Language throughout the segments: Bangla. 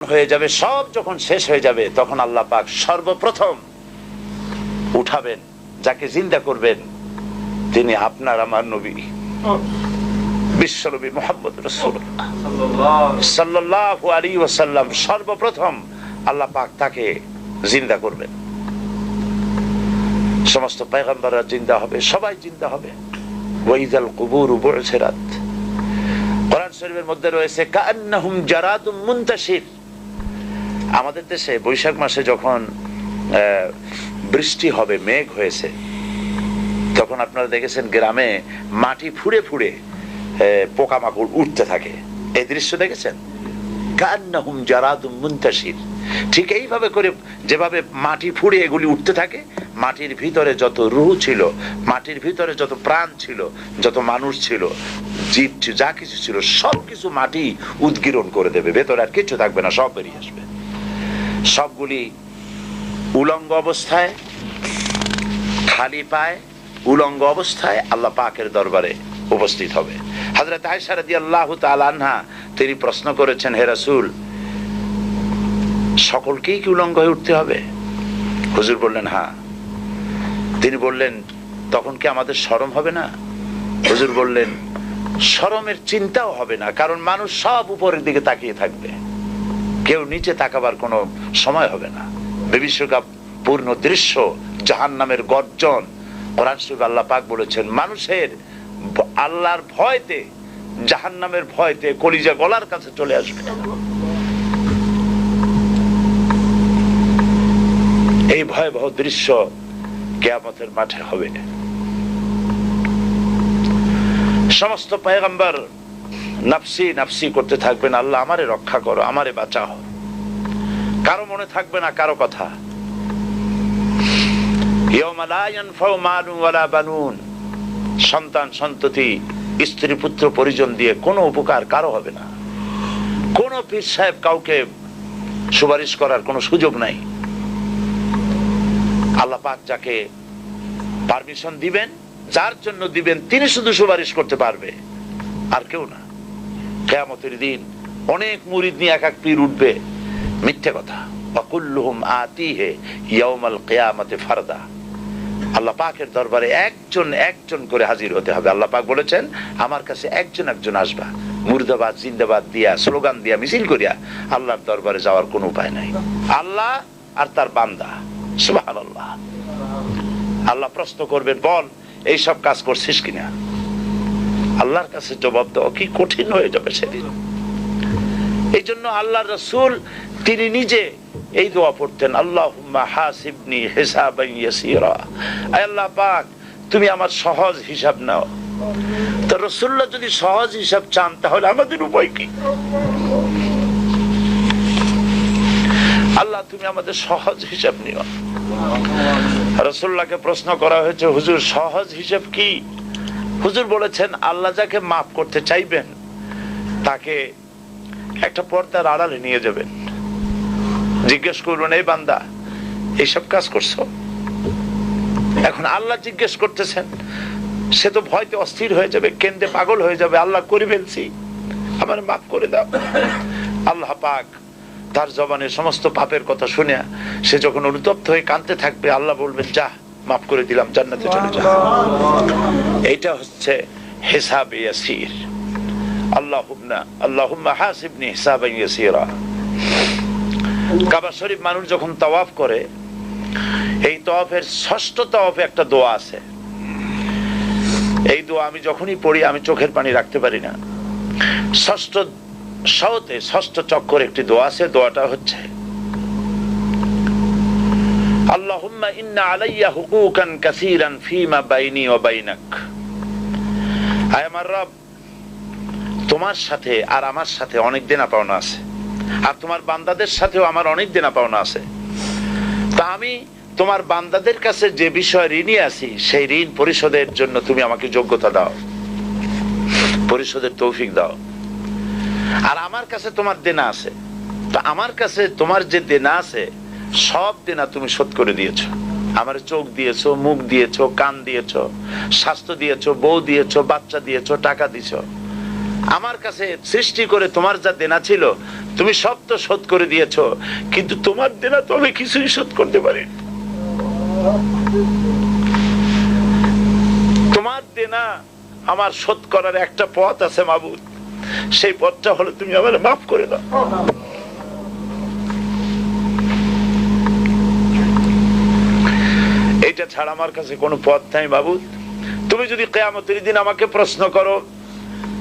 হয়ে যাবে, সব যখন শেষ হয়ে যাবে, তখন আল্লাহ পাক সর্বপ্রথম উঠাবেন, যাকে জিন্দা করবেন, তিনি আপনার আমার নবী। বিশ্বনবী মোহাম্মদ সাল্লাহ আলী ওসাল্লাম সর্বপ্রথম আল্লাহ পাক তাকে জিন্দা করবেন। সমস্ত পেগম্বররা জিন্দা হবে, সবাই জিন্দা হবে। ওয়াইদাল কুবুর কোরআন শরীফের মধ্যে রয়েছে কান্নাহুম আমাদের দেশে বৈশাখ মাসে যখন বৃষ্টি হবে, মেঘ হয়েছে, তখন আপনারা দেখেছেন গ্রামে মাটি ফুড়ে ফুড়ে পোকামাকড় উঠতে থাকে। এই দৃশ্য দেখেছেন? ঠিক এইভাবে করে যেভাবে মাটি ফুড়ে এগুলি উঠতে থাকে, মাটির ভিতরে যত রুহ ছিল, মাটির ভিতরে যত প্রাণ ছিল, যত মানুষ ছিল, জীব যা কিছু ছিল সব কিছু মাটি উদ্গীরণ করে দেবে। ভেতরে আর কিছু থাকবে না, সব বেরিয়ে আসবে। সবগুলি উলঙ্গ অবস্থায়, খালি পায় উলঙ্গ অবস্থায় আল্লাহ পাকের দরবারে উপস্থিত হবে। হাজরত তাআলা আনহা তিনি প্রশ্ন করেছেন, হে রাসূল, সকলকেই কি উলঙ্গ হয়ে উঠতে হবে? হুজুর বললেন হ্যাঁ। তিনি বললেন, তখন কি আমাদের শরম হবে না? হুজুর বললেন শরমের চিন্তাও হবে না, কারণ মানুষ সব উপরের দিকে তাকিয়ে থাকবে। কেউ নিচে তাকাবার কোনো সময় হবে না। বিশ্বকাপ পূর্ণ দৃশ্য জাহান নামের গর্জন। কোরআন আল্লাহ পাক বলেছেন, মানুষের আল্লাহর ভয়তে জাহান নামের ভয়তে কলিজা গলার কাছে চলে আসবে। এই ভয়াবহ দৃশ্য কেয়ামতের মাঠে হবে। সমস্ত পয়গম্বর নাফসি নাফসি করতে থাকবেন, আল্লাহ আমারে রক্ষা করো, আমারে বাঁচাও। কারও মনে থাকবে না, কারও কথা। সন্তান, সন্ততি, স্ত্রী, পুত্র, পরিজন দিয়ে কোনো উপকার কারও হবে না। পীর সাহেব কাউকে সুপারিশ করার কোনো সুযোগ নাই। আল্লাহ পাক যাকে পারমিশন দিবেন, যার জন্য দিবেন, তিনি শুধু সুপারিশ করতে পারবে, আর কেউ না। কেয়ামতের দিন অনেক মুরিদ নিয়ে এক এক পীর উঠবে। মিথ্যে কথা। আল্লাহ দরবারে একজন একজন আল্লাহ আসবা। দিয়া, স্লোগান দিয়া, মিছিল করিয়া আল্লাহর দরবারে যাওয়ার কোনো উপায় নাই। আল্লাহ আর তার বান্দা। সুবহানাল্লাহ। আল্লাহ প্রশ্ন করবেন, বল এইসব কাজ করছিস কিনা? আল্লাহর কাছে জবাব দেওয়া কি কঠিন হয়ে যাবে সেদিন? এই জন্য আল্লাহ রসুল, তিনি নিজে এই দোয়া পড়তেন আল্লাহ আল্লাহ পাক, তুমি আমার সহজ হিসাব নাও। তো রসুল্লাহ যদি সহজ হিসাব চান, তাহলে আমাদের উপায় কি? আল্লাহ, তুমি আমাদের সহজ হিসাব নিও। রসুল্লাহকে প্রশ্ন করা হয়েছে, হুজুর, সহজ হিসাব কি? হুজুর বলেছেন, আল্লাহ যাকে মাফ করতে চাইবেন, তাকে একটা পর্দার আড়ালে নিয়ে যাবেন। জিজ্ঞেস করবেন, এই বান্দা, এইসব কাজ করছ? এখন আল্লাহ জিজ্ঞেস করতেছেন, সে তো ভয়তে অস্থির হয়ে যাবে, কেন্দ্রে পাগল হয়ে যাবে, আল্লাহ করে ফেলছি, আমার মাফ করে দাও। আল্লাহ পাক তার জবানের সমস্ত পাপের কথা শুনে সে যখন অনুতপ্ত হয়ে কাঁদতে থাকবে, আল্লাহ বলবেন, যা, মাফ করে দিলাম, জান্নাতে চলে যা। এইটা হচ্ছে হেসাব ইয়াসির। আল্লাহুম্মা হাসিবনি ইয়াসিরা। কাবা শরীফ মানুষ যখন করে, এই তাওয়াফের ষষ্ঠ তাওয়াফে একটা দোয়া আছে। এই দোয়া আমি যখনই পড়ি, আমি চোখের পানি রাখতে পারি না। ষষ্ঠ সহতে ষষ্ঠ চক্কর একটি দোয়া আছে, দোয়াটা হচ্ছে, আল্লাহুম্মা ইন্না আলাইয়া হুকুকান কাসীরান ফীমা বাইনি ওয়া বাইনাক। আয় আমার রব, তোমার সাথে আর আমার সাথে অনেক দেনা পাওনা আছে। আর তোমার বান্দাদের সাথেও আমার অনেক দেনা পাওনা আছে। তা আমি তোমার বান্দাদের কাছে যে বিষয় ঋণী আছি, সেই ঋণ পরিশোধের জন্য তুমি আমাকে যোগ্যতা দাও। পরিশোধের তৌফিক দাও। আর আমার কাছে তোমার দেনা আছে। তা আমার কাছে তোমার যে দেনা আছে, সব দেনা তুমি শোধ করে দিয়েছ। আমার চোখ দিয়েছ, মুখ দিয়েছ, কান দিয়েছ, স্বাস্থ্য দিয়েছ, বউ দিয়েছ, বাচ্চা দিয়েছ, টাকা দিয়েছ। আমার কাছে সৃষ্টি করে তোমার যা দেনা ছিল, তুমি সব তো শোধ করে দিয়েছ। কিন্তু তোমার দেনা তো আমি কিছুই শোধ করতে পারি তোমার দেনা আমার শোধ করার একটা পথ আছে মাবুদ। সেই পথটা হলো তুমি আমার মাফ করে দাও। ছাড়া আমার কাছে কোনো পথ নাই বাবু তুমি যদি কেয়ামতের দিন আমাকে প্রশ্ন করো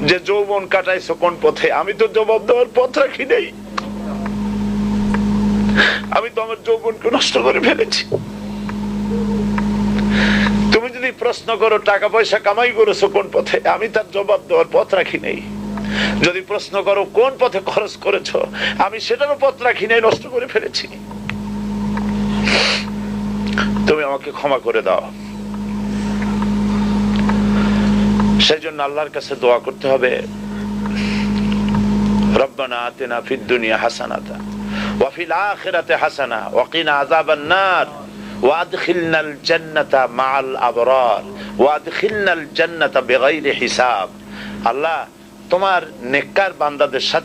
যে যৌবন কাটাইছো কোন পথে, আমি তো জবাব দেওয়ার পথ রাখি নেই। আমি তো আমার যৌবনকে নষ্ট করে ফেলেছি। তুমি যদি প্রশ্ন করো, টাকা পয়সা কামাই করেছ কোন পথে, আমি তার জবাব দেওয়ার পথ রাখি নেই। যদি প্রশ্ন করো, কোন পথে খরচ করেছ, আমি সেটারও পথ রাখি নাই, নষ্ট করে ফেলেছি তুমি আমাকে ক্ষমা করে দাও। সেই জন্য আল্লাহর কাছে দোয়া করতে হবে। হাসানা ওয়া কিনা আযাবান নার ওয়া আদখিলনাল জান্নাতা মাআল আবরার ওয়া হিসাব। আল্লাহ, তোমার নেককার বান্দাদের সাথে